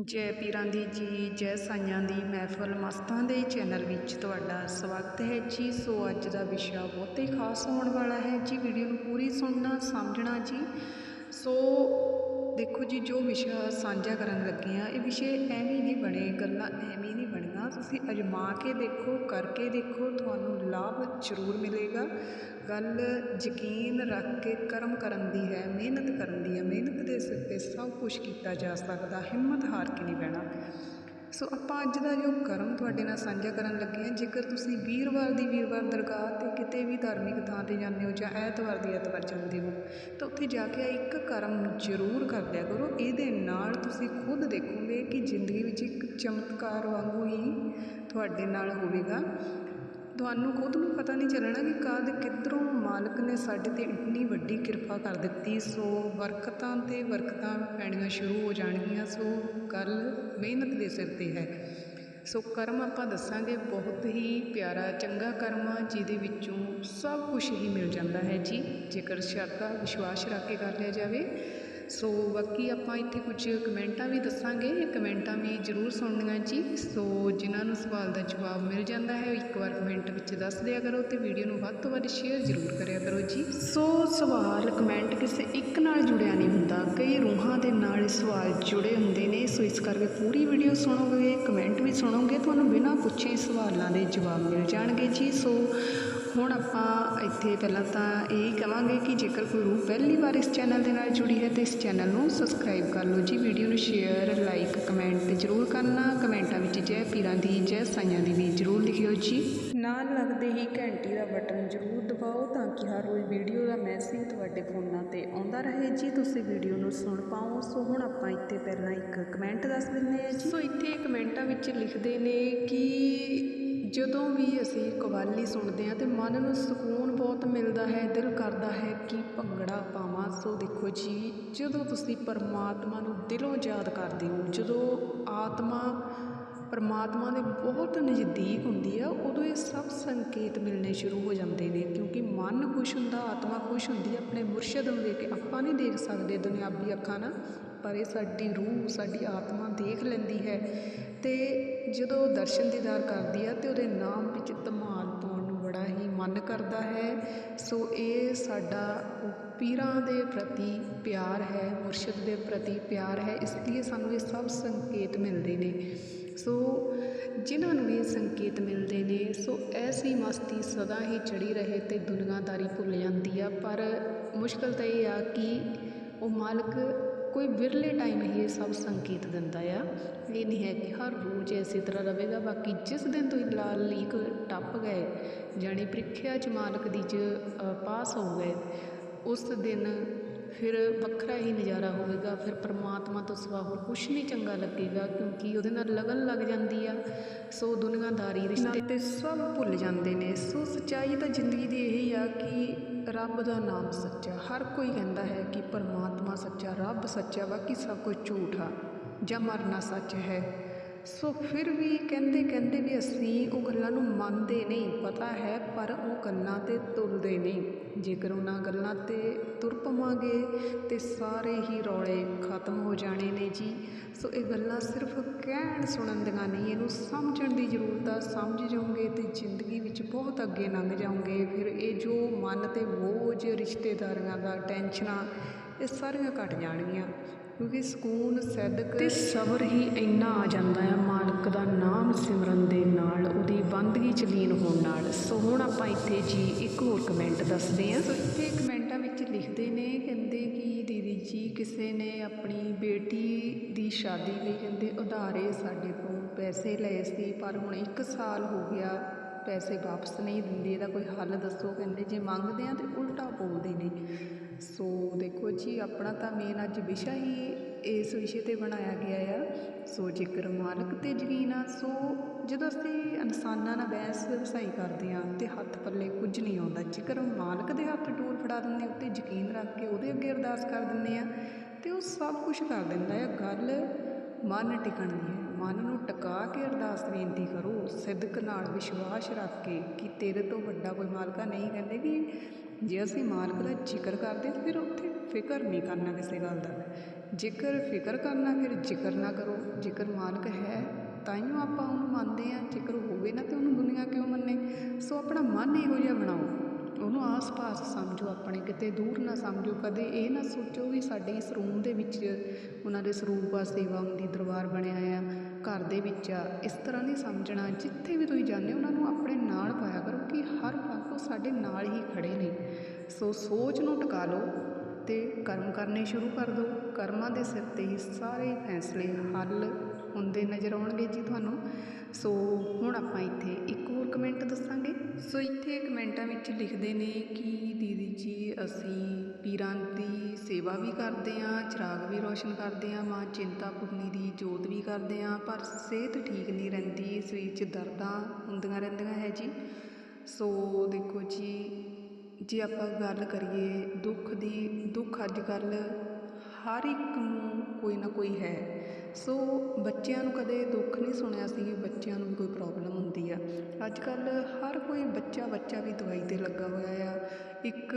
ਜੈ ਪੀਰਾਂ ਦੀ ਜੀ, ਜੈ ਸਾਈਆਂ ਦੀ ਮਹਿਫਲ ਮਸਤਾਂ ਦੇ ਚੈਨਲ ਵਿੱਚ ਤੁਹਾਡਾ ਸਵਾਗਤ ਹੈ ਜੀ। ਸੋ ਅੱਜ ਦਾ ਵਿਸ਼ਾ ਬਹੁਤ ਹੀ ਖਾਸ ਹੋਣ ਵਾਲਾ ਹੈ ਜੀ। ਵੀਡੀਓ ਨੂੰ ਪੂਰੀ ਸੁਣਨਾ, ਸਮਝਣਾ ਜੀ। ਸੋ ਦੇਖੋ ਜੀ, ਜੋ ਵਿਸ਼ਾ ਸਾਂਝਾ ਕਰਨ ਲੱਗੇ ਆ ਇਹ ਵਿਸ਼ੇ ਐਵੇਂ ਨਹੀਂ ਬਣੇ, ਗੱਲਾਂ ਐਵੇਂ ਨਹੀਂ ਬਣੀਆਂ ਤੁਸੀਂ ਅਜਮਾ ਕੇ ਦੇਖੋ, ਕਰਕੇ ਦੇਖੋ, ਤੁਹਾਨੂੰ ਲਾਭ ਜ਼ਰੂਰ ਮਿਲੇਗਾ। ਗੱਲ ਯਕੀਨ ਰੱਖ ਕੇ ਕਰਮ ਕਰਨ ਦੀ ਹੈ, ਮਿਹਨਤ ਕਰਨ ਦੀ ਹੈ। ਮਿਹਨਤ ਦੇ ਸਿਰ 'ਤੇ ਸਭ ਕੁਛ ਕੀਤਾ ਜਾ ਸਕਦਾ, ਹਿੰਮਤ ਹਾਰ ਕੇ ਨਹੀਂ ਬਹਿਣਾ। ਸੋ ਆਪਾਂ ਅੱਜ ਦਾ ਜੋ ਕਰਮ ਤੁਹਾਡੇ ਨਾਲ ਸਾਂਝਾ ਕਰਨ ਲੱਗੇ ਹਾਂ, ਜੇਕਰ ਤੁਸੀਂ ਵੀਰਵਾਰ ਦੀ ਵੀਰਵਾਰ ਦਰਗਾਹ ਤੇ ਕਿਤੇ ਵੀ ਧਾਰਮਿਕ ਥਾਂ ਤੇ ਜਾਂਦੇ ਹੋ ਜਾਂ ਐਤਵਾਰ ਦੀ ਐਤਵਾਰ ਜਾਂਦੇ ਹੋ, ਤਾਂ ਉੱਥੇ ਜਾ ਕੇ ਇੱਕ ਕਰਮ ਜ਼ਰੂਰ ਕਰ ਲਿਆ ਕਰੋ। ਇਹਦੇ ਨਾਲ ਤੁਸੀਂ ਖੁਦ ਦੇਖੋਗੇ ਕਿ ਜ਼ਿੰਦਗੀ ਵਿੱਚ ਇੱਕ ਚਮਤਕਾਰ ਵਾਂਗੂ ਹੀ ਤੁਹਾਡੇ ਨਾਲ ਹੋਵੇਗਾ। ਤੁਹਾਨੂੰ ਖੁਦ ਨੂੰ ਪਤਾ ਨਹੀਂ ਚੱਲਣਾ ਕਿ ਕਦ ਕਿੱਧਰੋਂ ਮਾਲਕ ਨੇ ਸਾਡੇ ਤੇ ਇੰਨੀ ਵੱਡੀ ਕਿਰਪਾ ਕਰ ਦਿੱਤੀ। ਸੋ ਬਰਕਤਾਂ ਤੇ ਬਰਕਤਾਂ ਪੈਣੀਆਂ ਸ਼ੁਰੂ ਹੋ ਜਾਣਗੀਆਂ। ਸੋ ਗੱਲ ਮਿਹਨਤ ਦੇ ਸਿਰ ਤੇ ਹੈ। ਸੋ ਕਰਮ ਆਪਾਂ ਦੱਸਾਂਗੇ। ਬਹੁਤ ਹੀ ਪਿਆਰਾ, ਚੰਗਾ ਕਰਮ ਆ, ਜਿਹਦੇ ਵਿੱਚੋਂ ਸਭ ਕੁਝ ਹੀ ਮਿਲ ਜਾਂਦਾ ਹੈ ਜੀ। ਜੇਕਰ ਸ਼ਰਧਾ, ਵਿਸ਼ਵਾਸ ਰੱਖ ਕੇ ਕਰ ਲਿਆ ਜਾਵੇ ਸੋ ਬਾਕੀ ਆਪਾਂ ਇੱਥੇ ਕੁਝ ਕਮੈਂਟਾਂ ਵੀ ਦੱਸਾਂਗੇ, ਇਹ ਕਮੈਂਟਾਂ ਵੀ ਜ਼ਰੂਰ ਸੁਣਨੀਆਂ ਜੀ। ਸੋ ਜਿਨ੍ਹਾਂ ਨੂੰ ਸਵਾਲ ਦਾ ਜਵਾਬ ਮਿਲ ਜਾਂਦਾ ਹੈ ਇੱਕ ਵਾਰ ਕਮੈਂਟ ਵਿੱਚ ਦੱਸ ਦਿਆ ਕਰੋ ਤੇ ਵੀਡੀਓ ਨੂੰ ਵੱਧ ਤੋਂ ਵੱਧ ਸ਼ੇਅਰ ਜ਼ਰੂਰ ਕਰਿਆ ਕਰੋ ਜੀ। ਸੋ ਸਵਾਲ, ਕਮੈਂਟ ਕਿਸੇ ਇੱਕ ਨਾਲ ਜੁੜਿਆ ਨਹੀਂ ਹੁੰਦਾ। ਕਈ ਰੂਹਾਂ ਦੇ ਨਾਲ ਸਵਾਲ ਜੁੜੇ ਹੁੰਦੇ ਨੇ, ਸੋ ਇਸ ਕਰਕੇ ਪੂਰੀ ਵੀਡੀਓ ਸੁਣੋਗੇ, ਕਮੈਂਟ ਵੀ ਸੁਣੋਗੇ, ਤੁਹਾਨੂੰ ਬਿਨਾਂ ਪੁੱਛੇ ਸਵਾਲਾਂ ਦੇ ਜਵਾਬ ਮਿਲ ਜਾਣਗੇ ਜੀ। ਸੋ ਹੁਣ ਆਪਾਂ ਇੱਥੇ ਪਹਿਲਾਂ ਤਾਂ ਇਹ ਕਹਾਂਗੇ ਕਿ ਜੇਕਰ ਕੋਈ ਰੂਹ ਪਹਿਲੀ ਵਾਰ ਇਸ ਚੈਨਲ ਦੇ ਨਾਲ ਜੁੜੀ ਹੈ ਤੇ ਇਸ ਚੈਨਲ ਨੂੰ ਸਬਸਕ੍ਰਾਈਬ ਕਰ ਲਓ ਜੀ। ਵੀਡੀਓ ਨੂੰ ਸ਼ੇਅਰ ਲਾਈਕ ਕਮੈਂਟ ਜ਼ਰੂਰ ਕਰਨਾ। ਕਮੈਂਟਾਂ ਵਿੱਚ ਜੈ ਪੀਰਾਂ ਦੀ ਜੈ ਸਾਈਆਂ ਦੀ ਵੀ ਜ਼ਰੂਰ ਲਿਖਿਓ ਜੀ। ਨਾਲ ਲੱਗਦੇ ਹੀ ਘੰਟੀ ਦਾ ਬਟਨ ਜ਼ਰੂਰ ਦਬਾਓ ਤਾਂ ਕਿ ਹਰ ਰੋਜ਼ ਵੀਡੀਓ ਦਾ ਮੈਸੇਜ ਤੁਹਾਡੇ ਫੋਨਾਂ ਤੇ ਆਉਂਦਾ ਰਹੇ ਜੀ। ਤੁਸੀਂ ਵੀਡੀਓ ਨੂੰ ਸੁਣ ਪਾਓ। ਸੋ ਹੁਣ ਆਪਾਂ ਇੱਥੇ ਪਹਿਲਾਂ ਇੱਕ ਕਮੈਂਟ ਦੱਸ ਦਿੰਦੇ ਹਾਂ ਜੀ। ਸੋ ਇੱਥੇ ਕਮੈਂਟਾਂ ਵਿੱਚ ਲਿਖਦੇ ਨੇ ਕਿ ਜਦੋਂ ਵੀ ਅਸੀਂ ਕਵਾਲੀ ਸੁਣਦੇ ਹਾਂ ਤਾਂ ਮਨ ਨੂੰ ਸਕੂਨ ਬਹੁਤ ਮਿਲਦਾ ਹੈ, ਦਿਲ ਕਰਦਾ ਹੈ ਕਿ ਭੰਗੜਾ ਪਾਵਾਂ। ਸੋ ਦੇਖੋ ਜੀ, ਜਦੋਂ ਤੁਸੀਂ ਪਰਮਾਤਮਾ ਨੂੰ ਦਿਲੋਂ ਯਾਦ ਕਰਦੇ ਹੋ, ਜਦੋਂ ਆਤਮਾ ਪਰਮਾਤਮਾ ਦੇ ਬਹੁਤ ਨਜ਼ਦੀਕ ਹੁੰਦੀ ਆ ਉਦੋਂ ਇਹ ਸਭ ਸੰਕੇਤ ਮਿਲਣੇ ਸ਼ੁਰੂ ਹੋ ਜਾਂਦੇ ਨੇ, ਕਿਉਂਕਿ ਮਨ ਖੁਸ਼ ਹੁੰਦਾ, ਆਤਮਾ ਖੁਸ਼ ਹੁੰਦੀ ਆਪਣੇ ਮੁਰਸ਼ਿਦ ਨੂੰ ਵੇਖ ਕੇ ਆਪਾਂ ਨਹੀਂ ਦੇਖ ਸਕਦੇ ਦੁਨਿਆਵੀ ਅੱਖਾਂ ਨਾਲ। ਪਰ ਇਹ ਸਾਡੀ ਰੂਹ, ਸਾਡੀ ਆਤਮਾ ਦੇਖ ਲੈਂਦੀ ਹੈ ਅਤੇ ਜਦੋਂ ਦਰਸ਼ਨ ਦੀਦਾਰ ਕਰਦੀ ਆ ਅਤੇ ਉਹਦੇ ਨਾਮ ਵਿੱਚ ਧਮਾਲ ਪਾਉਣ ਨੂੰ ਬੜਾ ਹੀ ਮਨ ਕਰਦਾ ਹੈ। ਸੋ ਇਹ ਸਾਡਾ ਪੀਰਾਂ ਦੇ ਪ੍ਰਤੀ ਪਿਆਰ ਹੈ, ਮੁਰਸ਼ਿਦ ਦੇ ਪ੍ਰਤੀ ਪਿਆਰ ਹੈ, ਇਸ ਲਈ ਸਾਨੂੰ ਇਹ ਸਭ ਸੰਕੇਤ ਮਿਲਦੇ ਨੇ। ਸੋ ਜਿਨ੍ਹਾਂ ਨੂੰ ਇਹ ਸੰਕੇਤ ਮਿਲਦੇ ਨੇ, ਸੋ ਐਸੀ ਮਸਤੀ ਸਦਾ ਹੀ ਚੜੀ ਰਹੇ ਤੇ ਦੁਨੀਆਦਾਰੀ ਭੁੱਲ ਜਾਂਦੀ ਆ, ਪਰ ਮੁਸ਼ਕਲ ਤਾਂ ਇਹ ਆ ਕਿ ਉਹ ਮਾਲਕ ਕੋਈ ਵਿਰਲੇ ਟਾਈਮ ਹੀ ਇਹ ਸਭ ਸੰਕੇਤ ਦਿੰਦਾ ਆ। ਇਹ ਨਹੀਂ ਹੈ ਕਿ ਹਰ ਰੋਜ਼ ਇਸੇ ਤਰ੍ਹਾਂ ਰਹੇਗਾ, ਬਾਕੀ ਜਿਸ ਦਿਨ ਤੁਸੀਂ ਲਾਲ ਲੀਕ ਟੱਪ ਗਏ, ਜਾਣੀ ਪ੍ਰੀਖਿਆ ਚ ਮਾਲਕ ਦੀ ਚ ਪਾਸ ਹੋ ਗਏ, ਉਸ ਦਿਨ ਫਿਰ ਵੱਖਰਾ ਹੀ ਨਜ਼ਾਰਾ ਹੋਵੇਗਾ, ਫਿਰ ਪਰਮਾਤਮਾ ਤੋਂ ਸਿਵਾ ਹੋਰ ਕੁਛ ਨਹੀਂ ਚੰਗਾ ਲੱਗੇਗਾ, ਕਿਉਂਕਿ ਉਹਦੇ ਨਾਲ ਲਗਨ ਲੱਗ ਜਾਂਦੀ ਆ। ਸੋ ਦੁਨੀਆਦਾਰੀ ਰਿਸ਼ਤੇ ਤੇ ਸਭ ਭੁੱਲ ਜਾਂਦੇ ਨੇ। ਸੋ ਸੱਚਾਈ ਤਾਂ ਜ਼ਿੰਦਗੀ ਦੀ ਇਹੀ ਆ ਕਿ ਰੱਬ ਦਾ ਨਾਮ ਸੱਚਾ। ਹਰ ਕੋਈ ਕਹਿੰਦਾ ਹੈ ਕਿ ਪਰਮਾਤਮਾ ਸੱਚਾ, ਰੱਬ ਸੱਚਾ, ਬਾਕੀ ਸਭ ਕੁਝ ਝੂਠ ਆ। ਜਾਂ ਮਰਨਾ ਸੱਚ ਹੈ। ਸੋ ਫਿਰ ਵੀ ਕਹਿੰਦੇ ਕਹਿੰਦੇ ਵੀ ਅਸੀਂ ਉਹ ਗੱਲਾਂ ਨੂੰ ਮੰਨਦੇ ਨਹੀਂ, ਪਤਾ ਹੈ ਪਰ ਉਹ ਗੱਲਾਂ ਤੇ ਤੁਰਦੇ ਨਹੀਂ। ਜੇਕਰ ਉਹਨਾਂ ਗੱਲਾਂ ਤੇ ਤੁਰ ਪਵਾਂਗੇ ਤਾਂ ਸਾਰੇ ਹੀ ਰੌਲੇ ਖਤਮ ਹੋ ਜਾਣੇ ਨੇ ਜੀ। ਸੋ ਇਹ ਗੱਲਾਂ ਸਿਰਫ ਕਹਿਣ ਸੁਣਨ ਦੀਆਂ ਨਹੀਂ, ਇਹਨੂੰ ਸਮਝਣ ਦੀ ਜ਼ਰੂਰਤ ਆ। ਸਮਝ ਜਾਓਗੇ ਤੇ ਜ਼ਿੰਦਗੀ ਵਿੱਚ ਬਹੁਤ ਅੱਗੇ ਲੰਘ ਜਾਓਗੇ। ਫਿਰ ਇਹ ਜੋ ਮਨ ਤੇ ਬੋਝ, ਰਿਸ਼ਤੇਦਾਰੀਆਂ ਦਾ ਟੈਨਸ਼ਨਾਂ, ਇਹ ਸਾਰੀਆਂ ਘਟ ਜਾਣਗੀਆਂ। ਕਿਉਂਕਿ ਸਕੂਨ ਸਦਕ ਤੇ ਸਬਰ ਹੀ ਇੰਨਾ ਆ ਜਾਂਦਾ ਹੈ ਮਾਲਕ ਦਾ ਨਾਮ ਸਿਮਰਨ ਦੇ ਨਾਲ ਉਹਦੀ ਬੰਦਗੀ ਚ ਲੀਨ ਹੋਣ ਨਾਲ। ਸੋ ਹੁਣ ਆਪਾਂ ਇੱਥੇ ਜੀ ਇੱਕ ਹੋਰ ਕਮੈਂਟ ਦੱਸਦੇ ਹਾਂ। ਸੋ ਇੱਥੇ ਕਮੈਂਟਾਂ ਵਿੱਚ ਲਿਖਦੇ ਨੇ ਕਹਿੰਦੇ ਕਿ ਦੀਦੀ ਜੀ ਕਿਸੇ ਨੇ ਆਪਣੀ ਬੇਟੀ ਦੀ ਸ਼ਾਦੀ ਲਈ ਕਹਿੰਦੇ ਉਧਾਰੇ ਸਾਡੇ ਤੋਂ ਪੈਸੇ ਲਏ ਸੀ ਪਰ ਹੁਣ 1 ਸਾਲ ਹੋ ਗਿਆ ਪੈਸੇ ਵਾਪਸ ਨਹੀਂ ਦਿੰਦੇ ਇਹਦਾ ਕੋਈ ਹੱਲ ਦੱਸੋ? ਕਹਿੰਦੇ ਜੇ ਮੰਗਦੇ ਆ ਤੇ ਉਲਟਾ ਬੋਲਦੇ ਨੇ। ਸੋ ਦੇਖੋ ਜੀ, ਆਪਣਾ ਤਾਂ ਮੇਨ ਅੱਜ ਵਿਸ਼ਾ ਹੀ ਇਸ ਵਿਸ਼ੇ ਤੇ ਬਣਾਇਆ ਗਿਆ ਆ। ਸੋ ਜੇਕਰ ਮਾਲਕ ਤੇ ਯਕੀਨ ਆ, ਸੋ ਜਦੋਂ ਅਸੀਂ ਇਨਸਾਨਾਂ ਨਾਲ ਬਹਿਸ ਵਸਾਈ ਕਰਦੇ ਆ ਤੇ ਹੱਥ ਪੱਲੇ ਕੁਝ ਨਹੀਂ ਆਉਂਦਾ, ਜੇਕਰ ਮਾਲਕ ਦੇ ਹੱਥ ਟੂਰ ਫੜਾ ਦਿੰਦੇ, ਉੱਤੇ ਯਕੀਨ ਰੱਖ ਕੇ ਉਹਦੇ ਅੱਗੇ ਅਰਦਾਸ ਕਰ ਦਿੰਦੇ ਆ, ਤੇ ਉਹ ਸਭ ਕੁਝ ਕਰ ਦਿੰਦਾ ਆ। ਗੱਲ ਮਨ ਟਿਕਣ ਦੀ ਹੈ, ਮਨ ਨੂੰ ਟਿਕਾ ਕੇ ਅਰਦਾਸ ਬੇਨਤੀ ਕਰੋ ਸਿੱਧਕ ਨਾਲ ਵਿਸ਼ਵਾਸ ਰੱਖ ਕੇ ਕਿ ਤੇਰੇ ਤੋਂ ਵੱਡਾ ਕੋਈ ਮਾਲਕਾ ਨਹੀਂ ਕਹਿੰਦੇ ਕਿ ਜੇ ਅਸੀਂ ਮਾਲਕ ਦਾ ਜ਼ਿਕਰ ਕਰਦੇ ਤਾਂ ਫਿਰ ਉੱਥੇ ਫਿਕਰ ਨਹੀਂ ਕਰਨਾ ਕਿਸੇ ਗੱਲ ਦਾ। ਜੇਕਰ ਫਿਕਰ ਕਰਨਾ, ਫਿਰ ਜ਼ਿਕਰ ਨਾ ਕਰੋ। ਜੇਕਰ ਮਾਲਕ ਹੈ, ਤਾਂ ਹੀ ਆਪਾਂ ਉਹਨੂੰ ਮੰਨਦੇ ਆ ਜੇਕਰ ਹੋਵੇ ਨਾ, ਤੇ ਉਹਨੂੰ ਦੁਨੀਆ ਕਿਉਂ ਮੰਨੇ? ਸੋ ਆਪਣਾ ਮਨ ਇਹੋ ਜਿਹਾ ਬਣਾਓ। ਉਹਨੂੰ ਆਸ-ਪਾਸ ਸਮਝੋ, ਆਪਣੇ ਕਿਤੇ ਦੂਰ ਨਾ ਸਮਝੋ। ਕਦੇ ਇਹ ਨਾ ਸੋਚੋ ਵੀ ਸਾਡੇ ਇਸ ਰੂਮ ਦੇ ਵਿੱਚ ਉਹਨਾਂ ਦੇ ਸਰੂਪ ਆ, ਸੇਵਾ ਦੀ ਦਰਬਾਰ ਬਣਿਆ ਆ, ਘਰ ਦੇ ਵਿੱਚ ਆ। ਇਸ ਤਰ੍ਹਾਂ ਨਹੀਂ ਸਮਝਣਾ। ਜਿੱਥੇ ਵੀ ਤੁਸੀਂ ਜਾਂਦੇ ਉਹਨਾਂ ਨੂੰ ਆਪਣੇ ਨਾਲ ਪਾਇਆ ਕਰੋ ਕਿ ਹਰ ਪਲ ਉਹ ਸਾਡੇ ਨਾਲ ਹੀ ਖੜੇ ਨੇ। ਸੋ ਸੋਚ ਨੂੰ ਟਿਕਾ ਲਓ ਤੇ ਕਰਮ ਕਰਨੇ ਸ਼ੁਰੂ ਕਰ ਦਿਓ। ਕਰਮਾਂ ਦੇ ਸਿਰ ਤੇ ਹੀ ਸਾਰੇ ਫੈਸਲੇ ਹੱਲ ਹੁੰਦੇ ਨਜ਼ਰ ਆਉਣਗੇ ਜੀ ਤੁਹਾਨੂੰ। ਸੋ ਹੁਣ ਆਪਾਂ ਇੱਥੇ ਇੱਕ ਹੋਰ ਕਮੈਂਟ ਦੱਸਾਂਗੇ। ਸੋ ਇੱਥੇ ਕਮੈਂਟਾਂ ਵਿੱਚ ਲਿਖਦੇ ਨੇ ਕਿ ਦੀਦੀ ਜੀ, ਅਸੀਂ ਪੀਰਾਂ ਦੀ ਸੇਵਾ ਵੀ ਕਰਦੇ ਹਾਂ, ਚਿਰਾਗ ਵੀ ਰੋਸ਼ਨ ਕਰਦੇ ਹਾਂ, ਮਾਂ ਚਿੰਤਾ ਪੁਰਨੀ ਦੀ ਜੋਤ ਵੀ ਕਰਦੇ ਹਾਂ, ਪਰ ਸਿਹਤ ਠੀਕ ਨਹੀਂ ਰਹਿੰਦੀ, ਸਰੀਰ 'ਚ ਦਰਦਾਂ ਹੁੰਦੀਆਂ ਰਹਿੰਦੀਆਂ ਹੈ ਜੀ। ਸੋ ਦੇਖੋ ਜੀ ਜੇ ਆਪਾਂ ਗੱਲ ਕਰੀਏ ਦੁੱਖ ਦੀ, ਦੁੱਖ ਅੱਜ ਕੱਲ੍ਹ ਹਰ ਇੱਕ ਨੂੰ ਕੋਈ ਨਾ ਕੋਈ ਹੈ। ਸੋ ਬੱਚਿਆਂ ਨੂੰ ਕਦੇ ਦੁੱਖ ਨਹੀਂ ਸੁਣਿਆ ਸੀ ਕਿ ਬੱਚਿਆਂ ਨੂੰ ਵੀ ਕੋਈ ਪ੍ਰੋਬਲਮ ਹੁੰਦੀ ਆ। ਅੱਜ ਕੱਲ੍ਹ ਹਰ ਕੋਈ ਬੱਚਾ ਬੱਚਾ ਵੀ ਦਵਾਈ 'ਤੇ ਲੱਗਾ ਹੋਇਆ ਆ। ਇੱਕ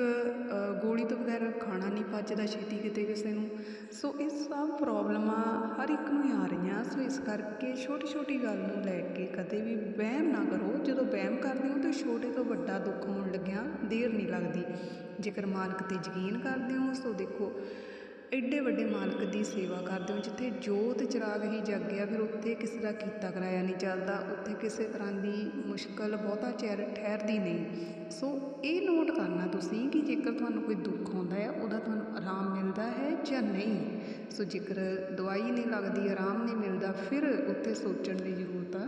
ਗੋਲੀ ਤੋਂ ਬਗੈਰ ਖਾਣਾ ਨਹੀਂ ਪਚਦਾ ਛੇਤੀ ਕਿਤੇ ਕਿਸੇ ਨੂੰ। ਸੋ ਇਹ ਸਭ ਪ੍ਰੋਬਲਮਾਂ ਹਰ ਇੱਕ ਨੂੰ ਹੀ ਆ ਰਹੀਆਂ। ਸੋ ਇਸ ਕਰਕੇ ਛੋਟੀ ਛੋਟੀ ਗੱਲ ਨੂੰ ਲੈ ਕੇ ਕਦੇ ਵੀ ਵਹਿਮ ਨਾ ਕਰੋ। ਜਦੋਂ ਵਹਿਮ ਕਰਦੇ ਹੋ ਤਾਂ ਛੋਟੇ ਤੋਂ ਵੱਡਾ ਦੁੱਖ ਹੋਣ ਲੱਗਿਆ ਦੇਰ ਨਹੀਂ ਲੱਗਦੀ। ਜੇਕਰ ਮਾਲਕ ਤੇ ਯਕੀਨ ਕਰਦੇ ਹੋ, ਸੋ ਦੇਖੋ ਐਡੇ ਵੱਡੇ ਮਾਲਕ ਦੀ ਸੇਵਾ ਕਰਦੇ ਹੋ, ਜਿੱਥੇ ਜੋਤ ਚਿਰਾਗ ਹੀ ਜਾਗਿਆ, ਫਿਰ ਉੱਥੇ ਕਿਸੇ ਦਾ ਕੀਤਾ ਕਰਾਇਆ ਨਹੀਂ ਚੱਲਦਾ ਉੱਥੇ ਕਿਸੇ ਤਰ੍ਹਾਂ ਦੀ ਮੁਸ਼ਕਲ ਬਹੁਤਾ ਚਿਰ ਠਹਿਰਦੀ ਨਹੀਂ। ਸੋ ਇਹ ਨੋਟ ਕਰਨਾ ਤੁਸੀਂ ਕਿ ਜੇਕਰ ਤੁਹਾਨੂੰ ਕੋਈ ਦੁੱਖ ਆਉਂਦਾ ਹੈ, ਉਹਦਾ ਤੁਹਾਨੂੰ ਆਰਾਮ ਮਿਲਦਾ ਹੈ ਜਾਂ ਨਹੀਂ? ਸੋ ਜੇਕਰ ਦਵਾਈ ਨਹੀਂ ਲੱਗਦੀ, ਆਰਾਮ ਨਹੀਂ ਮਿਲਦਾ, ਫਿਰ ਸੋਚਣ ਦੀ ਜ਼ਰੂਰਤ ਆ।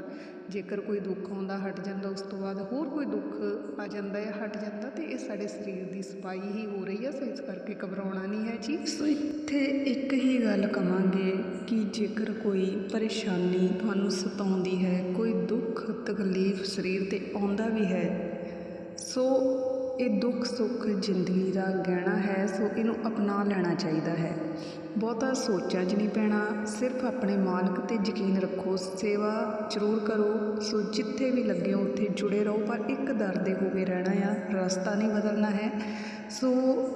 ਜੇਕਰ ਕੋਈ ਦੁੱਖ ਆਉਂਦਾ, ਹਟ ਜਾਂਦਾ, ਉਸ ਤੋਂ ਬਾਅਦ ਹੋਰ ਕੋਈ ਦੁੱਖ ਆ ਜਾਂਦਾ ਹੈ ਹਟ ਜਾਂਦਾ, ਤੇ ਇਹ ਸਾਡੇ ਸਰੀਰ ਦੀ ਸਫ਼ਾਈ ਹੀ ਹੋ ਰਹੀ ਆ, ਸੋ ਇਸ ਕਰਕੇ ਘਬਰਾਉਣਾ ਨਹੀਂ ਹੈ ਜੀ। ਸੋ ਇੱਥੇ ਇੱਕ ਹੀ ਗੱਲ ਕਵਾਂਗੇ ਕਿ ਜੇਕਰ ਕੋਈ ਪਰੇਸ਼ਾਨੀ ਤੁਹਾਨੂੰ ਸਤਾਉਂਦੀ ਹੈ, ਕੋਈ ਦੁੱਖ, ਤਕਲੀਫ ਸਰੀਰ ਤੇ ਆਉਂਦਾ ਵੀ ਹੈ, ਸੋ ਇਹ ਦੁੱਖ ਸੁੱਖ ਜ਼ਿੰਦਗੀ ਦਾ ਗਹਿਣਾ ਹੈ, ਸੋ ਇਹਨੂੰ ਅਪਣਾ ਲੈਣਾ ਚਾਹੀਦਾ ਹੈ। ਬਹੁਤਾ ਸੋਚਾਂ 'ਚ ਨਹੀਂ ਪੈਣਾ, ਸਿਰਫ ਆਪਣੇ ਮਾਲਕ ਤੇ ਯਕੀਨ ਰੱਖੋ, ਸੇਵਾ ਜ਼ਰੂਰ ਕਰੋ, ਸੋ ਜਿੱਥੇ ਵੀ ਲੱਗੇ ਹੋ ਉੱਥੇ ਜੁੜੇ ਰਹੋ, ਪਰ ਇੱਕ ਦਰ ਦੇ ਹੋ ਕੇ ਰਹਿਣਾ ਆ, ਰਸਤਾ ਨਹੀਂ ਬਦਲਣਾ ਹੈ। ਸੋ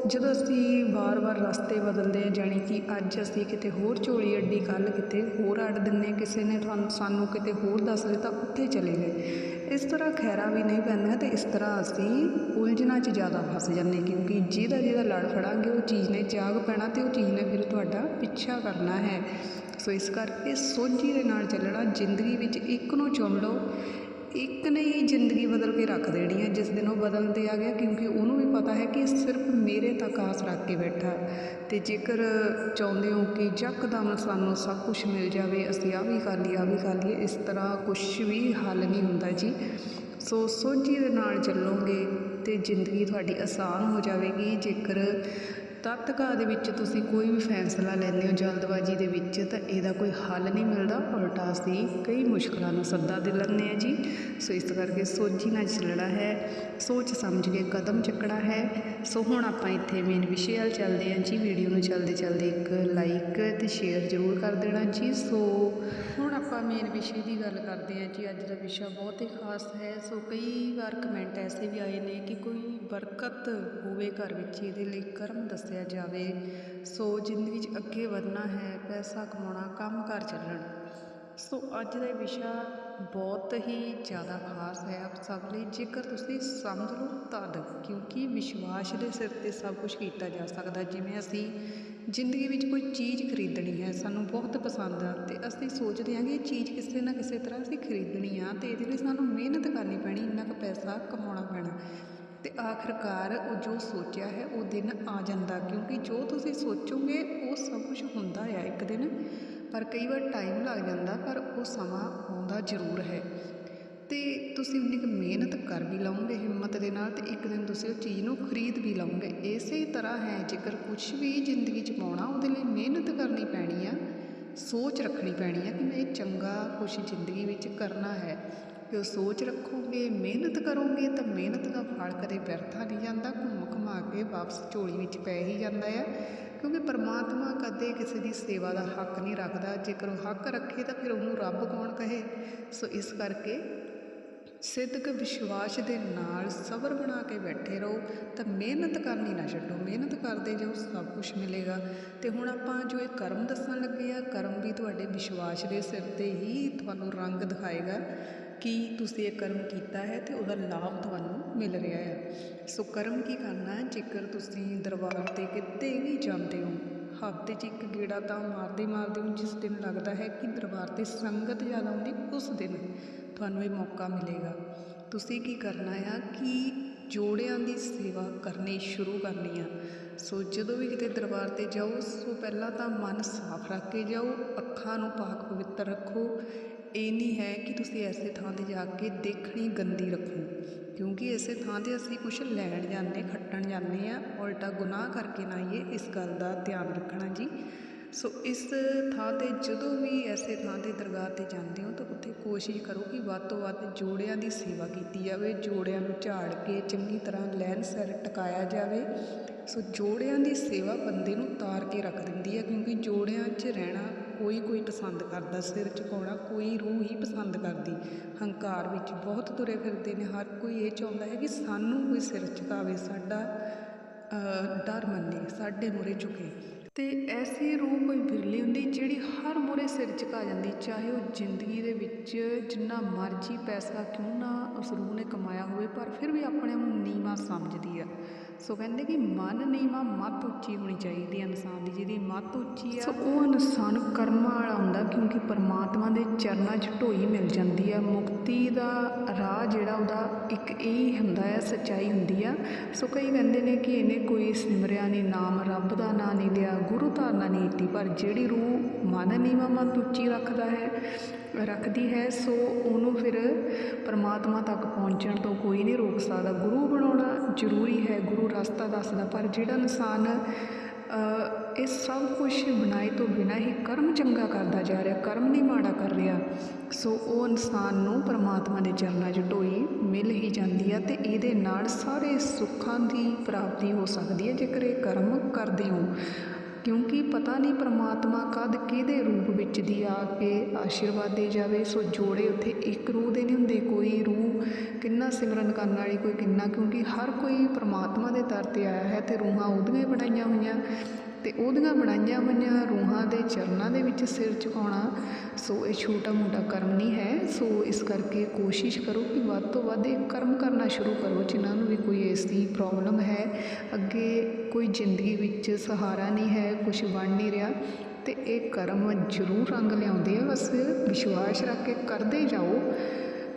ਜਦੋਂ ਅਸੀਂ ਵਾਰ-ਵਾਰ ਰਸਤੇ ਬਦਲਦੇ ਹਾਂ, ਜਾਣੀ ਕਿ ਅੱਜ ਅਸੀਂ ਕਿਤੇ ਹੋਰ ਝੋਲੀ ਅੱਡੀ, ਕੱਲ੍ਹ ਕਿਤੇ ਹੋਰ ਅੱਡ ਦਿੰਨੇ ਕਿਸੇ ਨੇ ਤੁਹਾਨੂੰ, ਸਾਨੂੰ ਕਿਤੇ ਹੋਰ ਦੱਸ ਦਿੱਤਾ, ਉੱਥੇ ਚਲੇ ਗਏ। ਇਸ ਤਰ੍ਹਾਂ ਖਹਿਰਾ ਵੀ ਨਹੀਂ ਪੈਂਦਾ ਅਤੇ ਇਸ ਤਰ੍ਹਾਂ ਅਸੀਂ ਉਲਝਣਾਂ 'ਚ ਜ਼ਿਆਦਾ ਫਸ ਜਾਂਦੇ ਕਿਉਂਕਿ ਜਿਹਦਾ ਜਿਹਦਾ ਲੜ ਫੜਾਂਗੇ ਉਹ ਚੀਜ਼ ਨੇ ਜਾਗ ਪੈਣਾ ਅਤੇ ਉਹ ਚੀਜ਼ ਨੇ ਫਿਰ ਤੁਹਾਡਾ ਪਿੱਛਾ ਕਰਨਾ ਹੈ। ਸੋ ਇਸ ਕਰਕੇ ਸੋਝੀ ਦੇ ਨਾਲ ਚੱਲਣਾ, ਜ਼ਿੰਦਗੀ ਵਿੱਚ ਇੱਕ ਨੂੰ ਚੁਣ ਲਓ ਇੱਕ ਨੇ ਹੀ ਜ਼ਿੰਦਗੀ ਬਦਲ ਕੇ ਰੱਖ ਦੇਣੀ ਹੈ, ਜਿਸ ਦਿਨ ਉਹ ਬਦਲਣ ਤੇ ਆ ਗਿਆ, ਕਿਉਂਕਿ ਉਹਨੂੰ ਵੀ ਪਤਾ ਹੈ ਕਿ ਸਿਰਫ ਮੇਰੇ ਤੱਕ ਆਸ ਰੱਖ ਕੇ ਬੈਠਾ ਅਤੇ ਜੇਕਰ ਚਾਹੁੰਦੇ ਹੋ ਕਿ ਯਕਦਮ ਸਾਨੂੰ ਸਭ ਕੁਛ ਮਿਲ ਜਾਵੇ, ਅਸੀਂ ਆਹ ਵੀ ਕਰ ਲਈਏ, ਆਹ ਵੀ ਕਰ ਲਈਏ, ਇਸ ਤਰ੍ਹਾਂ ਕੁਛ ਵੀ ਹੱਲ ਨਹੀਂ ਹੁੰਦਾ ਜੀ। ਸੋ ਸੋਝੀ ਦੇ ਨਾਲ ਚੱਲੋਗੇ ਤੇ ਜ਼ਿੰਦਗੀ ਤੁਹਾਡੀ ਆਸਾਨ ਹੋ ਜਾਵੇਗੀ। ਜੇਕਰ ਤਤਕਾ ਦੇ ਵਿੱਚ ਤੁਸੀਂ ਕੋਈ ਵੀ ਫੈਸਲਾ ਲੈਂਦੇ ਹੋ ਜਲਦਬਾਜ਼ੀ ਦੇ ਵਿੱਚ, ਤਾਂ ਇਹਦਾ ਕੋਈ ਹੱਲ ਨਹੀਂ ਮਿਲਦਾ। ਉਲਟਾ ਅਸੀਂ ਕਈ ਮੁਸ਼ਕਲਾਂ ਨੂੰ ਸੱਦਾ ਦੇ ਲੈਂਦੇ ਹਾਂ ਜੀ। ਸੋ ਇਸ ਕਰਕੇ ਸੋਝੀ ਨਾਲ ਚੱਲਣਾ ਹੈ, ਸੋਚ ਸਮਝ ਕੇ ਕਦਮ ਚੱਕਣਾ ਹੈ। ਸੋ ਹੁਣ ਆਪਾਂ ਇੱਥੇ ਮੇਨ ਵਿਸ਼ੇ ਵੱਲ ਚੱਲਦੇ ਹਾਂ ਜੀ। ਵੀਡੀਓ ਨੂੰ ਚੱਲਦੇ ਚੱਲਦੇ ਇੱਕ ਲਾਈਕ ਤੇ ਸ਼ੇਅਰ ਜ਼ਰੂਰ ਕਰ ਦੇਣਾ ਜੀ। ਸੋ ਹੁਣ ਆਪਾਂ ਮੇਨ ਵਿਸ਼ੇ ਦੀ ਗੱਲ ਕਰਦੇ ਹਾਂ ਜੀ। ਅੱਜ ਦਾ ਵਿਸ਼ਾ ਬਹੁਤ ਹੀ ਖਾਸ ਹੈ। ਸੋ ਕਈ ਵਾਰ ਕਮੈਂਟ ਐਸੇ ਵੀ ਆਏ ਨੇ ਕਿ ਕੋਈ ਬਰਕਤ ਹੋਵੇ ਘਰ ਵਿੱਚ, ਇਹਦੇ ਲਈ ਕਰਮ ਦੱਸਿਆ ਜਾਵੇ, ਸੋ ਜ਼ਿੰਦਗੀ 'ਚ ਅੱਗੇ ਵਧਣਾ ਹੈ, ਪੈਸਾ ਕਮਾਉਣਾ, ਕੰਮ ਘਰ ਚੱਲਣ। ਸੋ ਅੱਜ ਦਾ ਵਿਸ਼ਾ ਬਹੁਤ ਹੀ ਜ਼ਿਆਦਾ ਖਾਸ ਹੈ। ਆਪ ਸਭ ਲਈ ਜੇਕਰ ਤੁਸੀਂ ਸਮਝ ਲਓ ਤਦ ਕਿਉਂਕਿ ਵਿਸ਼ਵਾਸ ਦੇ ਸਿਰ ਤੇ ਸਭ ਕੁਝ ਕੀਤਾ ਜਾ ਸਕਦਾ। ਜਿਵੇਂ ਅਸੀਂ ਜ਼ਿੰਦਗੀ ਵਿੱਚ ਕੋਈ ਚੀਜ਼ ਖਰੀਦਣੀ ਹੈ, ਸਾਨੂੰ ਬਹੁਤ ਪਸੰਦ ਆ ਤੇ ਅਸੀਂ ਸੋਚਦੇ ਹਾਂ ਕਿ ਇਹ ਚੀਜ਼ ਕਿਸੇ ਨਾ ਕਿਸੇ ਤਰ੍ਹਾਂ ਅਸੀਂ ਖਰੀਦਣੀ ਆ ਤੇ ਇਹਦੇ ਲਈ ਸਾਨੂੰ ਮਿਹਨਤ ਕਰਨੀ ਪੈਣੀ, ਇੰਨਾ ਕੁ ਪੈਸਾ ਕਮਾਉਣਾ ਪੈਣਾ। ਅਤੇ ਆਖਰਕਾਰ ਉਹ ਜੋ ਸੋਚਿਆ ਹੈ, ਉਹ ਦਿਨ ਆ ਜਾਂਦਾ। ਕਿਉਂਕਿ ਜੋ ਤੁਸੀਂ ਸੋਚੋਗੇ, ਉਹ ਸਭ ਕੁਝ ਹੁੰਦਾ ਆ ਇੱਕ ਦਿਨ। ਪਰ ਕਈ ਵਾਰ ਟਾਈਮ ਲੱਗ ਜਾਂਦਾ, ਪਰ ਉਹ ਸਮਾਂ ਆਉਂਦਾ ਜ਼ਰੂਰ ਹੈ। ਅਤੇ ਤੁਸੀਂ ਉਨੀ ਕੁ ਮਿਹਨਤ ਕਰ ਵੀ ਲਓਗੇ, ਹਿੰਮਤ ਦੇ ਨਾਲ ਅਤੇ ਇੱਕ ਦਿਨ ਤੁਸੀਂ ਉਹ ਚੀਜ਼ ਨੂੰ ਖਰੀਦ ਵੀ ਲਓਗੇ। ਇਸੇ ਤਰ੍ਹਾਂ ਹੈ, ਜੇਕਰ ਕੁਝ ਵੀ ਜ਼ਿੰਦਗੀ 'ਚ ਪਾਉਣਾ, ਉਹਦੇ ਲਈ ਮਿਹਨਤ ਕਰਨੀ ਪੈਣੀ ਆ, ਸੋਚ ਰੱਖਣੀ ਪੈਣੀ ਆ ਕਿ ਮੈਂ ਇਹ ਚੰਗਾ ਕੁਝ ਜ਼ਿੰਦਗੀ ਵਿੱਚ ਕਰਨਾ ਹੈ। ਜੋ ਸੋਚ ਰੱਖੋਗੇ, ਮਿਹਨਤ ਕਰੋਗੇ ਤਾਂ ਮਿਹਨਤ ਦਾ ਫਲ ਕਦੇ ਵਿਅਰਥਾ ਨਹੀਂ ਜਾਂਦਾ, ਘੁੰਮ ਘੁਮਾ ਕੇ ਵਾਪਸ ਝੋਲੀ ਵਿੱਚ ਪੈ ਹੀ ਜਾਂਦਾ ਆ। ਕਿਉਂਕਿ ਪਰਮਾਤਮਾ ਕਦੇ ਕਿਸੇ ਦੀ ਸੇਵਾ ਦਾ ਹੱਕ ਨਹੀਂ ਰੱਖਦਾ। ਜੇਕਰ ਉਹ ਹੱਕ ਰੱਖੇ ਤਾਂ ਫਿਰ ਉਹਨੂੰ ਰੱਬ ਕੌਣ ਕਹੇ? ਸੋ ਇਸ ਕਰਕੇ ਸਿੱਧਕ ਵਿਸ਼ਵਾਸ ਦੇ ਨਾਲ ਸਬਰ ਬਣਾ ਕੇ ਬੈਠੇ ਰਹੋ, ਤਾਂ ਮਿਹਨਤ ਕਰਨੀ ਨਾ ਛੱਡੋ। ਮਿਹਨਤ ਕਰਦੇ ਜਾਓ ਸਭ ਕੁਝ ਮਿਲੇਗਾ। ਤੇ ਹੁਣ ਆਪਾਂ ਜੋ ਇਹ ਕਰਮ ਦੱਸਣ ਲੱਗੇ ਆ, ਕਰਮ ਵੀ ਤੁਹਾਡੇ ਵਿਸ਼ਵਾਸ ਦੇ ਸਿਰ ਤੇ ਹੀ ਤੁਹਾਨੂੰ ਰੰਗ ਦਿਖਾਏਗਾ। ਕਿ ਤੁਸੀਂ ਇਹ ਕਰਮ ਕੀਤਾ ਹੈ ਅਤੇ ਉਹਦਾ ਲਾਭ ਤੁਹਾਨੂੰ ਮਿਲ ਰਿਹਾ ਹੈ। ਸੋ ਕਰਮ ਕੀ ਕਰਨਾ ਹੈ? ਜੇਕਰ ਤੁਸੀਂ ਦਰਬਾਰ ਤੇ ਕਿਤੇ ਵੀ ਜਾਂਦੇ ਹੋ, ਹਫ਼ਤੇ 'ਚ ਇੱਕ ਗੇੜਾ ਤਾਂ ਮਾਰਦੇ ਮਾਰਦੇ ਹੋ ਜਿਸ ਦਿਨ ਲੱਗਦਾ ਹੈ ਕਿ ਦਰਬਾਰ ਤੇ ਸੰਗਤ ਜ਼ਿਆਦਾ ਹੁੰਦੀ ਉਸ ਦਿਨ ਤੁਹਾਨੂੰ ਇਹ ਮੌਕਾ ਮਿਲੇਗਾ। ਤੁਸੀਂ ਕੀ ਕਰਨਾ ਆ ਕਿ ਜੋੜਿਆਂ ਦੀ ਸੇਵਾ ਕਰਨੀ ਸ਼ੁਰੂ ਕਰਨੀ ਆ। ਸੋ ਜਦੋਂ ਵੀ ਕਿਤੇ ਦਰਬਾਰ ਤੇ ਜਾਓ, ਸੋ ਪਹਿਲਾਂ ਤਾਂ ਮਨ ਸਾਫ਼ ਰੱਖ ਕੇ ਜਾਓ, ਅੱਖਾਂ ਨੂੰ ਪਾਕ ਪਵਿੱਤਰ ਰੱਖੋ ਇਹ ਨਹੀਂ ਹੈ ਕਿ ਤੁਸੀਂ ਐਸੇ ਥਾਂ ਤੇ ਜਾ ਕੇ ਦੇਖਣੀ ਗੰਦੀ ਰੱਖੋ, ਕਿਉਂਕਿ ਇਸੇ ਥਾਂ ਤੇ ਅਸੀਂ ਕੁਛ ਲੈਣ ਜਾਂਦੇ, ਖੱਟਣ ਜਾਂਦੇ ਆ ਉਲਟਾ ਗੁਨਾਹ ਕਰਕੇ ਨਾ ਆਈਏ, ਇਸ ਗੱਲ ਦਾ ਧਿਆਨ ਰੱਖਣਾ ਜੀ। ਸੋ ਇਸ ਥਾਂ ਤੇ ਜਦੋਂ ਵੀ ਐਸੇ ਥਾਂ ਤੇ ਦਰਗਾਹ ਤੇ ਜਾਂਦੇ ਹੋ ਤਾਂ ਉੱਥੇ ਕੋਸ਼ਿਸ਼ ਕਰੋ ਕਿ ਵੱਧ ਤੋਂ ਵੱਧ ਜੋੜਿਆਂ ਦੀ ਸੇਵਾ ਕੀਤੀ ਜਾਵੇ, ਜੋੜਿਆਂ ਨੂੰ ਝਾੜ ਕੇ ਚੰਗੀ ਤਰ੍ਹਾਂ ਲੈਣ ਸਿਰ ਟਿਕਾਇਆ ਜਾਵੇ। ਸੋ ਜੋੜਿਆਂ ਦੀ ਸੇਵਾ ਬੰਦੇ ਨੂੰ ਤਾਰ ਕੇ ਰੱਖ ਦਿੰਦੀ ਹੈ, ਕਿਉਂਕਿ ਜੋੜਿਆਂ 'ਚ ਰਹਿਣਾ ਕੋਈ ਕੋਈ ਪਸੰਦ ਕਰਦਾ ਸਿਰ ਝੁਕਾਉਣਾ, ਕੋਈ ਰੂਹ ਹੀ ਪਸੰਦ ਕਰਦੀ। ਹੰਕਾਰ ਵਿੱਚ ਬਹੁਤ ਤੁਰੇ ਫਿਰਦੇ ਨੇ, ਹਰ ਕੋਈ ਇਹ ਚਾਹੁੰਦਾ ਹੈ ਕਿ ਸਾਨੂੰ ਕੋਈ ਸਿਰ ਝੁਕਾਵੇ, ਸਾਡਾ ਡਰ ਮੰਨੇ, ਸਾਡੇ ਮੁਰੇ ਝੁਕੇ। ਤੇ ਐਸੀ ਰੂਹ ਕੋਈ ਬਿਰਲੀ ਹੁੰਦੀ ਜਿਹੜੀ ਹਰ ਮੁਰੇ ਸਿਰ ਝੁਕਾ ਜਾਂਦੀ, ਚਾਹੇ ਉਹ ਜ਼ਿੰਦਗੀ ਦੇ ਵਿੱਚ ਜਿੰਨਾ ਮਰਜ਼ੀ ਪੈਸਾ ਕਿਉਂ ਨਾ ਉਸ ਰੂਹ ਨੇ ਕਮਾਇਆ ਹੋਵੇ, ਪਰ ਫਿਰ ਵੀ ਆਪਣੇ ਆਪ ਨੂੰ ਨੀਵਾਂ ਸਮਝਦੀ ਆ। ਸੋ ਕਹਿੰਦੇ ਕਿ ਮਨ ਨੀਵਾਂ ਮੱਤ ਉੱਚੀ ਹੋਣੀ ਚਾਹੀਦੀ ਹੈ ਇਨਸਾਨ ਦੀ, ਜਿਹਦੀ ਮੱਤ ਉੱਚੀ ਆ। ਸੋ ਉਹ ਇਨਸਾਨ ਕਰਮਾਂ ਵਾਲਾ ਹੁੰਦਾ ਕਿਉਂਕਿ ਪਰਮਾਤਮਾ ਦੇ ਚਰਨਾਂ 'ਚ ਢੋਈ ਮਿਲ ਜਾਂਦੀ ਆ। ਮੁਕਤੀ ਦਾ ਰਾਹ ਜਿਹੜਾ ਉਹਦਾ ਇੱਕ ਇਹ ਹੁੰਦਾ ਹੈ ਸੱਚਾਈ ਹੁੰਦੀ ਆ। ਸੋ ਕਈ ਕਹਿੰਦੇ ਨੇ ਕਿ ਇਹਨੇ ਕੋਈ ਸਿਮਰਿਆ ਨਹੀਂ, ਨਾਮ ਰੱਬ ਦਾ ਨਾਂ ਨਹੀਂ ਲਿਆ, ਗੁਰੂ ਧਾਰਨਾ ਨਹੀਂ ਕੀਤੀ ਪਰ ਜਿਹੜੀ ਰੂਹ ਮਨ ਨੀਵਾਂ ਮੱਤ ਉੱਚੀ ਰੱਖਦਾ ਹੈ। ਰੱਖਦੀ ਹੈ, ਸੋ ਉਹਨੂੰ ਫਿਰ ਪਰਮਾਤਮਾ ਤੱਕ ਪਹੁੰਚਣ ਤੋਂ ਕੋਈ ਨਹੀਂ ਰੋਕ ਸਕਦਾ। ਗੁਰੂ ਬਣਾਉਣਾ ਜ਼ਰੂਰੀ ਹੈ, ਗੁਰੂ ਰਸਤਾ ਦੱਸਦਾ, ਪਰ ਜਿਹੜਾ ਇਨਸਾਨ ਇਹ ਸਭ ਕੁਝ ਬਣਾਏ ਤੋਂ ਬਿਨਾਂ ਹੀ ਕਰਮ ਚੰਗਾ ਕਰਦਾ ਜਾ ਰਿਹਾ, ਕਰਮ ਨਹੀਂ ਮਾੜਾ ਕਰ ਰਿਹਾ, ਸੋ ਉਹ ਇਨਸਾਨ ਨੂੰ ਪਰਮਾਤਮਾ ਦੇ ਚਰਨਾਂ 'ਚ ਢੋਈ ਮਿਲ ਹੀ ਜਾਂਦੀ ਆ ਤੇ ਇਹਦੇ ਨਾਲ ਸਾਰੇ ਸੁੱਖਾਂ ਦੀ ਪ੍ਰਾਪਤੀ ਹੋ ਸਕਦੀ ਹੈ, ਜੇਕਰ ਇਹ ਕਰਮ ਕਰਦੇ ਹੋ। ਕਿਉਂਕਿ ਪਤਾ ਨਹੀਂ ਪਰਮਾਤਮਾ ਕਦ ਕਿਹਦੇ ਰੂਪ ਵਿੱਚ ਦੀ ਆ ਕੇ ਆਸ਼ੀਰਵਾਦ ਦੇ ਜਾਵੇ, ਸੋ ਜੋੜੇ ਉੱਥੇ ਇੱਕ ਰੂਹ ਦੇ ਨਹੀਂ ਹੁੰਦੇ, ਕੋਈ ਰੂਹ ਕਿੰਨਾ ਸਿਮਰਨ ਕਰਨ ਵਾਲੀ, ਕੋਈ ਕਿੰਨਾ, ਕਿਉਂਕਿ ਹਰ ਕੋਈ ਪਰਮਾਤਮਾ ਦੇ ਦਰ ਤੇ ਆਇਆ ਹੈ ਤੇ ਰੂਹਾਂ ਉਹਦੀਆਂ ਬਣਾਈਆਂ ਹੋਈਆਂ। ਅਤੇ ਉਹਦੀਆਂ ਬਣਾਈਆਂ ਹੋਈਆਂ ਰੂਹਾਂ ਦੇ ਚਰਨਾਂ ਦੇ ਵਿੱਚ ਸਿਰ ਝੁਕਾਉਣਾ, ਸੋ ਇਹ ਛੋਟਾ ਮੋਟਾ ਕਰਮ ਨਹੀਂ ਹੈ। ਸੋ ਇਸ ਕਰਕੇ ਕੋਸ਼ਿਸ਼ ਕਰੋ ਕਿ ਵੱਧ ਤੋਂ ਵੱਧ ਇਹ ਕਰਮ ਕਰਨਾ ਸ਼ੁਰੂ ਕਰੋ, ਜਿਨ੍ਹਾਂ ਨੂੰ ਵੀ ਕੋਈ ਇਸ ਦੀ ਪ੍ਰੋਬਲਮ ਹੈ। ਅੱਗੇ ਕੋਈ ਜ਼ਿੰਦਗੀ ਵਿੱਚ ਸਹਾਰਾ ਨਹੀਂ ਹੈ ਕੁਝ ਬਣ ਨਹੀਂ ਰਿਹਾ, ਤੇ ਇਹ ਕਰਮ ਜ਼ਰੂਰ ਰੰਗ ਲਿਆਉਂਦੇ ਆ। ਬਸ ਵਿਸ਼ਵਾਸ ਰੱਖ ਕੇ ਕਰਦੇ ਜਾਓ।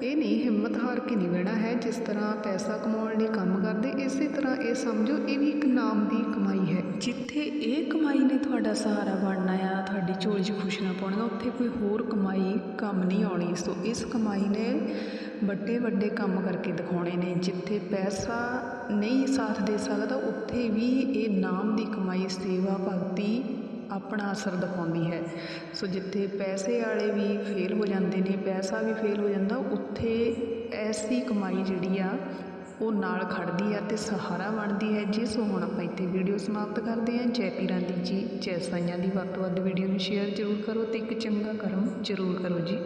ਇਹ ਨਹੀਂ, ਹਿੰਮਤ ਹਾਰ ਕੇ ਨਹੀਂ ਬਹਿਣਾ ਹੈ। ਜਿਸ ਤਰ੍ਹਾਂ ਪੈਸਾ ਕਮਾਉਣ ਲਈ ਕੰਮ ਕਰਦੇ, ਇਸੇ ਤਰ੍ਹਾਂ ਇਹ ਸਮਝੋ, ਇਹ ਵੀ ਇੱਕ ਨਾਮ ਦੀ ਕਮਾਈ ਹੈ। ਜਿੱਥੇ ਇਹ ਕਮਾਈ ਨੇ ਤੁਹਾਡਾ ਸਹਾਰਾ ਬਣਨਾ ਆ, ਤੁਹਾਡੀ ਝੋਲੀ 'ਚ ਖੁਸ਼ੀਆਂ ਪਾਉਣੀਆਂ ਉੱਥੇ ਕੋਈ ਹੋਰ ਕਮਾਈ ਕੰਮ ਨਹੀਂ ਆਉਣੀ। ਸੋ ਇਸ ਕਮਾਈ ਨੇ ਵੱਡੇ ਵੱਡੇ ਕੰਮ ਕਰਕੇ ਦਿਖਾਉਣੇ ਨੇ। ਜਿੱਥੇ ਪੈਸਾ ਨਹੀਂ ਸਾਥ ਦੇ ਸਕਦਾ, ਉੱਥੇ ਵੀ ਇਹ ਨਾਮ ਦੀ ਕਮਾਈ, ਸੇਵਾ ਭਗਤੀ ਆਪਣਾ ਅਸਰ ਦਿਖਾਉਂਦੀ ਹੈ। ਸੋ ਜਿੱਥੇ ਪੈਸੇ ਵਾਲੇ ਵੀ ਫੇਲ ਹੋ ਜਾਂਦੇ ਨੇ, ਪੈਸਾ ਵੀ ਫੇਲ ਹੋ ਜਾਂਦਾ, ਉੱਥੇ ਐਸੀ ਕਮਾਈ ਜਿਹੜੀ ਆ, ਉਹ ਨਾਲ ਖੜਦੀ ਆ ਤੇ ਸਹਾਰਾ ਬਣਦੀ ਹੈ। ਜਿਸ ਹੁਣ ਆਪਾਂ ਇੱਥੇ ਵੀਡੀਓ ਸਮਾਪਤ ਕਰਦੇ ਹਾਂ। ਜੈ ਪੀਰਾਂ ਦੀ ਜੀ, ਜੈ ਸਾਈਆਂ ਦੀ ਵੱਧ ਤੋਂ ਵੱਧ ਵੀਡੀਓ ਨੂੰ ਸ਼ੇਅਰ ਜ਼ਰੂਰ ਕਰੋ ਤੇ ਇੱਕ ਚੰਗਾ ਕਰਮ ਜ਼ਰੂਰ ਕਰੋ ਜੀ।